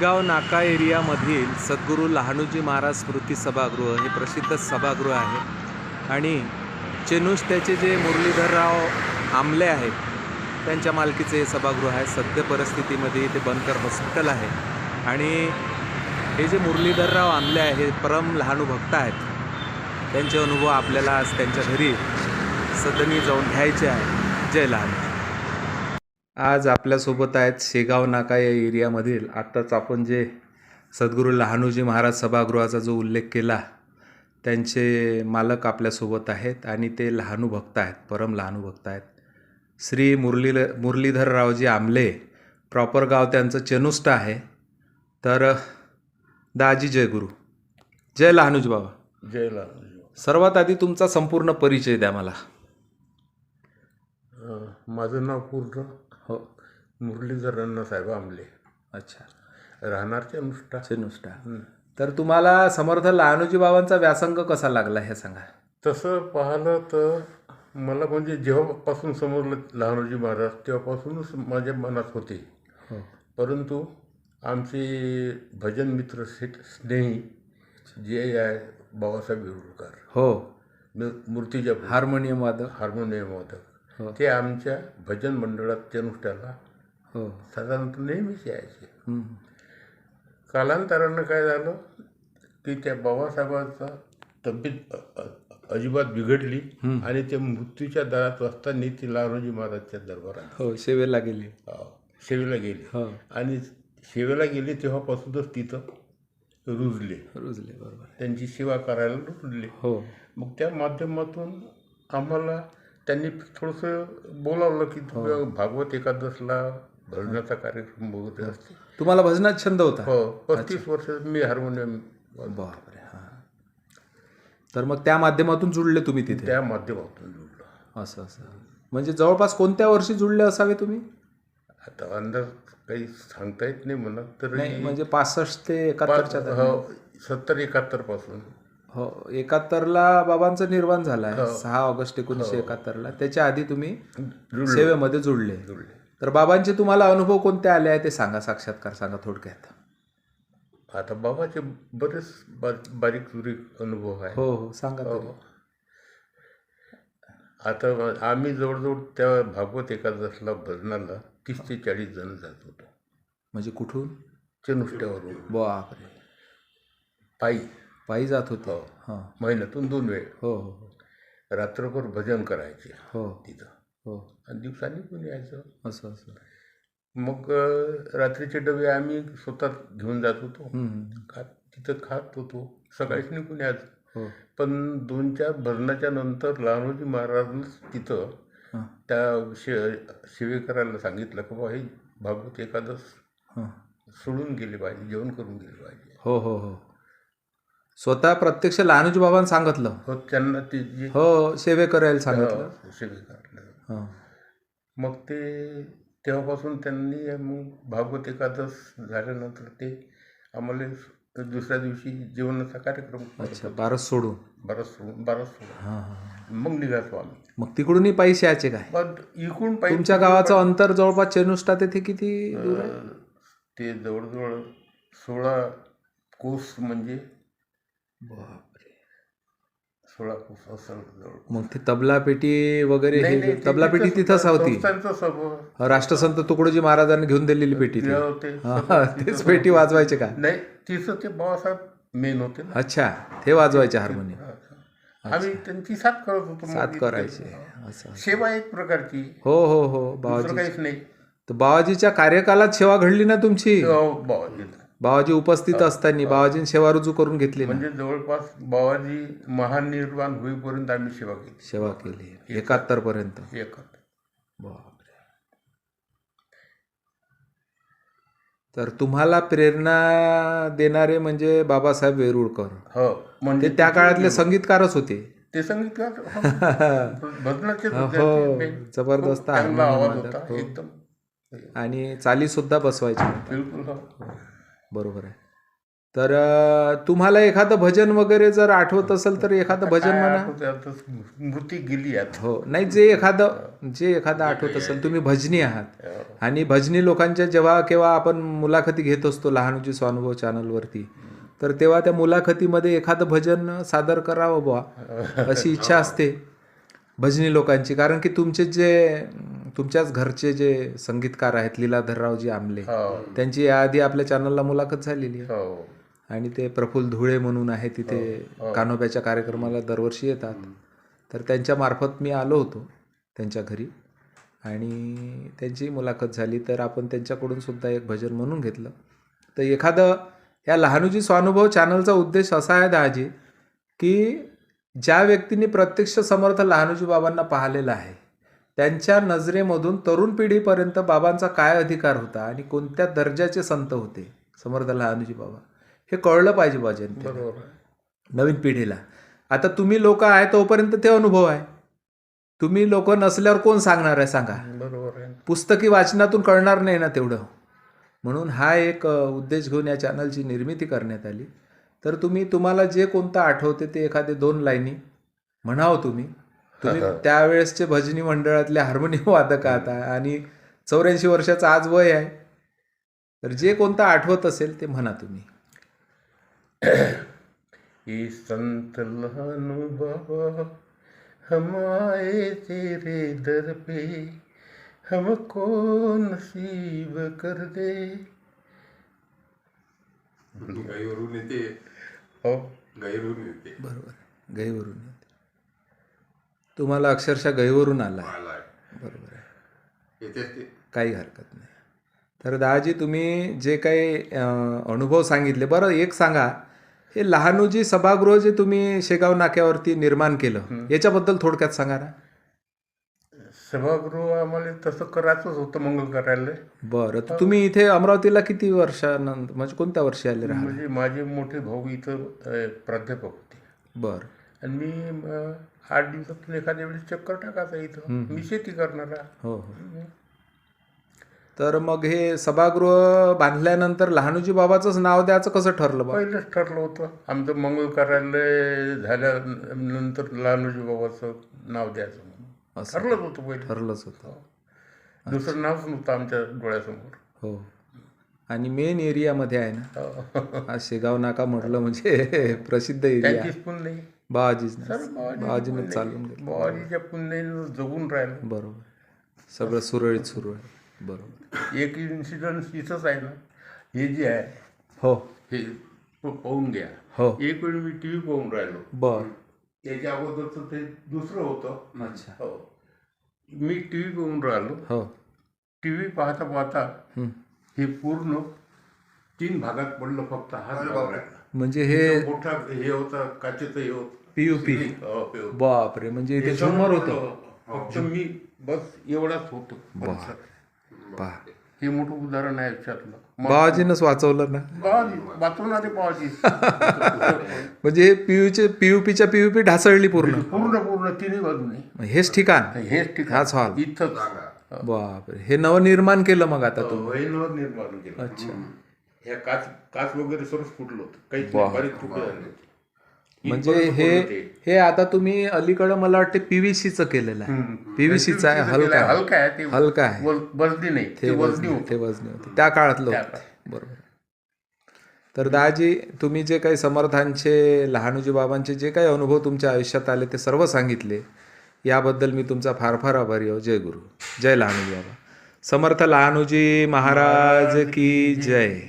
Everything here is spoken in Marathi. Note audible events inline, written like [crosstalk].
शेगाव नाका एरियामधील सद्गुरू लहानूजी महाराज स्मृती सभागृह हे प्रसिद्ध सभागृह आहे. आणि चेनुस त्याचे जे मुरलीधरराव आमले आहेत त्यांच्या मालकीचे हे सभागृह आहे. सद्य परिस्थितीमध्ये इथे बनकर हॉस्पिटल आहे. आणि हे जे मुरलीधरराव आमले आहे हे परम लहानू भक्त आहेत त्यांचे अनुभव आपल्याला आज त्यांच्या घरी सदनी जाऊन घ्यायचे आहे. जय लहान. आज आपल्यासोबत आहेत शेगाव नाका या एरियामधील आत्ताच आपण जे सद्गुरू लहानूजी महाराज सभागृहाचा जो उल्लेख केला त्यांचे मालक आपल्यासोबत आहेत आणि ते लहानू भक्त आहेत परम लहानू भक्त आहेत. श्री मुरली मुरलीधररावजी आमले प्रॉपर गाव त्यांचं चेनुष्ट आहे. तर दाजी जय गुरु. जय लहानूजी बाबा. जय लाल सर्वात आधी तुमचा संपूर्ण परिचय द्या मला. माझं नाव पूर्ण हो. मुरलीधर अण्णासाहेब आमले अच्छा. राहणारचे अनुष्ठा. चेनुष्टा तर तुम्हाला समर्थ लहानूजी बाबांचा व्यासंग कसा लागला हे सांगा. तसं पाहिलं तर मला म्हणजे जेव्हापासून समजलं लहानोजी महाराज तेव्हापासूनच माझ्या मनात होते. हो. परंतु आमचे भजन मित्र स्नेही जे आहे बाबासाहेब विरुळकर हो. मू- मूर्तिजा हार्मोनियम वादक. हार्मोनियम वादक. हो. ते आमच्या भजन मंडळात अनुष्ठाला हो. साधारणतः नेहमीच यायचे. हम्म. कालांतरानं काय झालं की त्या बाबासाहेबांचा तब्येत अ- अ- अजिबात बिघडली आणि ते मृत्यूच्या दरात असताना ती लहानोजी महाराजच्या दरबारात हो शेवेला गेली. अ, सेवेला गेली. हो. आणि सेवेला गेली तेव्हापासूनच तिथं रुजले. रुजले बरोबर. त्यांची सेवा करायला रुजले. हो. मग त्या माध्यमातून आम्हाला त्यांनी थोडंसं बोलावलं की तुम्ही भागवत एकादशला भजनाचा कार्यक्रम वगैरे असते. तुम्हाला भजनात छंद होता? हो पस्तीस वर्ष मी हार्मोनियम बापरे हा. तर मग त्या माध्यमातून जुळले तुम्ही तिथे? त्या माध्यमातून जोडलं असं असं. म्हणजे जवळपास कोणत्या वर्षी जुळले असावे तुम्ही? आता अंदाज काही सांगता येत नाही म्हणा तर नाही म्हणजे पासष्ट ते एकाहत्तरच्या दरम्यान. हो सत्तर एकाहत्तरपासून. हो एकाहत्तरला बाबांचं निर्वाण झालं आहे सहा ऑगस्ट एकोणीसशे एकाहत्तरला. त्याच्या आधी तुम्ही सेवेमध्ये जुळले. तर बाबांचे तुम्हाला अनुभव कोणते आले आहे ते सांगा साक्षात्कार सांगा थोडक्यात. आता बाबाचे बरेच बारीक चुरीक अनुभव आहे. हो हो सांगा. हो. आता आम्ही जवळजवळ त्या भागवत एकादशला भजनाला तीस ते चाळीस जण जात होतो. म्हणजे कुठून? चनुष्ट्यावरून. बापरे. पायी. पायी जात होते. हो. हां. महिन्यातून दोन वेळ. हो हो. हो रात्रभर भजन करायचे हो. तिथं. हो. आणि दिवसांनी पण यायचं. असं असं. मग रात्रीचे डबे आम्ही स्वतः घेऊन जात होतो. खात तिथं खात होतो. सकाळीच निघून यायचं. हो. पण दोन चार भजनाच्या नंतर लहानोजी महाराजांनीच तिथं हां. त्या शे सेवे करायला सांगितलं की बा हे भागवत हां. सोडून गेले पाहिजे जेवण करून गेले पाहिजे. हो हो हो. स्वतः प्रत्यक्ष लहानूजी बाबांनी सांगितलं. हो त्यांना ते जे हो सेवे करायला सांगितलं. अ, सेवे करायला हां. मग ते तेव्हापासून त्यांनी मग भागवत एकादश झाल्यानंतर ते आम्हाला दुसऱ्या दिवशी जेवणाचा कार्यक्रम अच्छा बारस सोडून. बराच सोडून बराच सोडून. हां हां मग निघालो आम्ही. मग तिकडूनही पैसे यायचे काय? पण इकडून पाहिजे तुमच्या गावाचं अंतर जवळपास चेनुष्टा तेथे किती दूर आहे? ते जवळजवळ सोळा कोस म्हणजे बापरे. सोळा कोस असेल जवळ मग ते तबला पेटी वगैरे नाही, हे नाही, जे- ते तबला पेटी तिथंच तिथंच होती संस्थांचं राष्ट्रसंत तुकडोजी महाराजांनी घेऊन दिलेली पेटी ती. हा, [laughs] तेच तिथं पेटी वाजवायचे का? नाही ते बाबासाहेब मेन होते ना. अच्छा ते वाजवायचे हार्मोनियम आम्ही त्यांची साथ करत होतो मग इथे. करायचे. असं सेवा एक प्रकारची. हो हो हो दुसरं बाबाजी काहीच नाही. तर बाबाजीच्या कार्यकालात सेवा घडली ना तुमची? हो, बाबाजी बाबाजी उपस्थित असताना बाबाजीने सेवा रुजू करून घेतली ना. म्हणजे जवळपास बाबाजी महानिर्वाण होईपर्यंत आम्ही सेवा केली. सेवा केली. एकाहत्तर पर्यंत. बापरे. तर तुम्हाला प्रेरणा देणारे म्हणजे बाबासाहेब वेरुळकर. हो ते म्हणजे त्या काळातले संगीतकारच होते. ते संगीतकार हो. [laughs] हो. जबरदस्त हो. एकदम. आणि चाली सुद्धा बसवायचे. बिलकुल हो. बरोबर आहे. तर तुम्हाला एखादं भजन वगैरे जर आठवत असेल तर एखादं भजन म्हणा. स्मृती गेली आता. हो नाही जे एखादं जे एखादं आठवत असेल तुम्ही भजनी आहात. आणि भजनी लोकांच्या जेव्हा केव्हा आपण मुलाखती घेत असतो लहानूजी स्वानुभव चॅनलवरती तर तेव्हा त्या मुलाखतीमध्ये एखादं भजन सादर करावं बुवा अशी इच्छा असते भजनी लोकांची. कारण की तुमचे जे तुमच्याच घरचे जे संगीतकार आहेत लीलाधररावजी आमले हो. त्यांची याआधी आपल्या चॅनलला मुलाखत झालेली आहे. हो. आणि ते प्रफुल्ल धुळे म्हणून आहे तिथे कानोब्याच्या कार्यक्रमाला दरवर्षी येतात. तर त्यांच्या मार्फत मी आलो होतो त्यांच्या घरी. आणि त्यांची मुलाखत झाली. तर आपण त्यांच्याकडून सुद्धा एक भजन म्हणून घेतलं. तर एखादं या लहानुजी स्वानुभव चॅनलचा उद्देश असा आहे दाजी की ज्या व्यक्तींनी प्रत्यक्ष समर्थ लहानुजी बाबांना पाहिलेलं आहे त्यांच्या नजरेमधून तरुण पिढीपर्यंत बाबांचा काय अधिकार होता आणि कोणत्या दर्जाचे संत होते? समर्थ लहानुजी बाबा. हे कळलं पाहिजे बा जनतेला. बरोबर आहे. नवीन पिढीला. आता तुम्ही लोक आहे तोपर्यंत ते अनुभव आहे. तुम्ही लोक नसल्यावर कोण सांगणार आहे सांगा. बरोबर आहे. पुस्तकी वाचनातून कळणार नाही ना तेवढं. म्हणून हा एक उद्देश घेऊन या चॅनलची निर्मिती करण्यात आली. तर तुम्ही तुम्हाला जे कोणतं आठवते ते एखादे दोन लाईनी म्हणावं तुम्ही. तुम्ही त्यावेळेसचे भजनी मंडळातले हार्मोनियम [laughs] वादक आहात आणि चौऱ्याऐंशी वर्षाचं आज वय आहे. तर जे कोणतं आठवत असेल ते म्हणा तुम्ही. [clears throat] ये संत लहनु बाबा हम आए तेरे दर पे हमको नसीब कर दे? गाईवरून येते. हो. गाईवरून येते. बरोबर. गहीवरून येते. तुम्हाला अक्षरशः गहीवरून आला आहे. आलाय. बरोबर आहे. येते ते. काही हरकत नाही. तर दादाजी तुम्ही जे काही अं, अनुभव सांगितले बरं एक सांगा. हे लहानूजी सभागृह जे तुम्ही शेगाव नाक्यावरती निर्माण केलं याच्याबद्दल थोडक्यात सांगा ना. सभागृह आम्हाला तसं करायचंच होतं मंगल कार्यालय. बरं तर तुम्ही इथे अमरावतीला किती वर्षानंतर म्हणजे कोणत्या वर्षी आले राहा म्हणजे माझे मोठे भाऊ इथं अ, प्राध्यापक होते. बरं. आणि मी आठ दिवसातून एखाद्या वेळेस चक्कर टाकायचा इथं. मी शेती करणारा. हो हो. तर मग हे सभागृह बांधल्यानंतर लहानूजी बाबाचंच नाव द्यायचं कसं ठरलं बा पहिलंच ठरलं होतं. आमचं मंगल कार्यालय झाल्यानंतर लहानोजी बाबाचं नाव द्यायचं म्हणून. ठरलंच होतं पहिलं. ठरलंच होतं. दुसरं नावच नव्हतं आमच्या डोळ्यासमोर. हो. आणि मेन एरियामध्ये आहे ना? हो. हा शेगाव नाका म्हटलं म्हणजे [laughs] प्रसिद्ध एरिया. त्यांचीच पुण्य बाबाजीच सर बाबाजीनं चालून बाबाजीच्या पुण्यानं जगून राहिलं. बरोबर. सगळं सुरळीत सुरू आहे. बरोबर. एक इन्सिडन्स इथंच आहे ना हे जे आहे हो. हे पाहून घ्या. हो. एक वेळ मी टी व्ही पाहून राहिलो. बर. त्याच्या अगोदरचं ते दुसरं होतं. अच्छा. हो. मी टी व्ही पाहून राहिलो. हो. टी व्ही पाहता पाहता हं. हे पूर्ण तीन भागात पडलं फक्त लागला. म्हणजे हे मोठा हे होता काचेचं हे होतं. पीयूपी हो. बापरे म्हणजे इथे झुमर होतं. फक्त मी बस एवढाच होतो. पहा हे मोठं उदाहरण आहे आयुष्यातलं बाबाजीनंच वाचवलं ना? बाबाजी वाचवणारे बाबाजी. [laughs] म्हणजे हे पीयूचे पीयूपीच्या पीयूपी ढासळली पूर्ण. पूर्ण पूर्ण तिन्ही बाजूने. हेच ठिकाण? हेच ठिकाण. हाच हॉल इथंच. बापरे हे नवनिर्माण केलं मग आता तुम्ही. वैनवर निर्माण केलं. अच्छा. ह्या काच काच वगैरे सर्वच फुटलं होतं. काहीच नाही, बारीक होते. म्हणजे हे. हे आता तुम्ही अलीकडं मला वाटते पीव्हीसीचं केलेलं आहे. पीव्हीसीचं आहे हलका. हलका आहे ते हलका आहे. वज- वजनी नाही ते वजनी होतं. ते वजनी होते. त्या काळातलं बरोबर. तर दाजी तुम्ही जे काही समर्थांचे लहानूजी बाबांचे जे काही अनुभव तुमच्या आयुष्यात आले ते सर्व सांगितले याबद्दल मी तुमचा फार फार आभारी आहो. जय गुरु. जय लहानूजी बाबा. समर्थ लहानूजी महाराज की जय.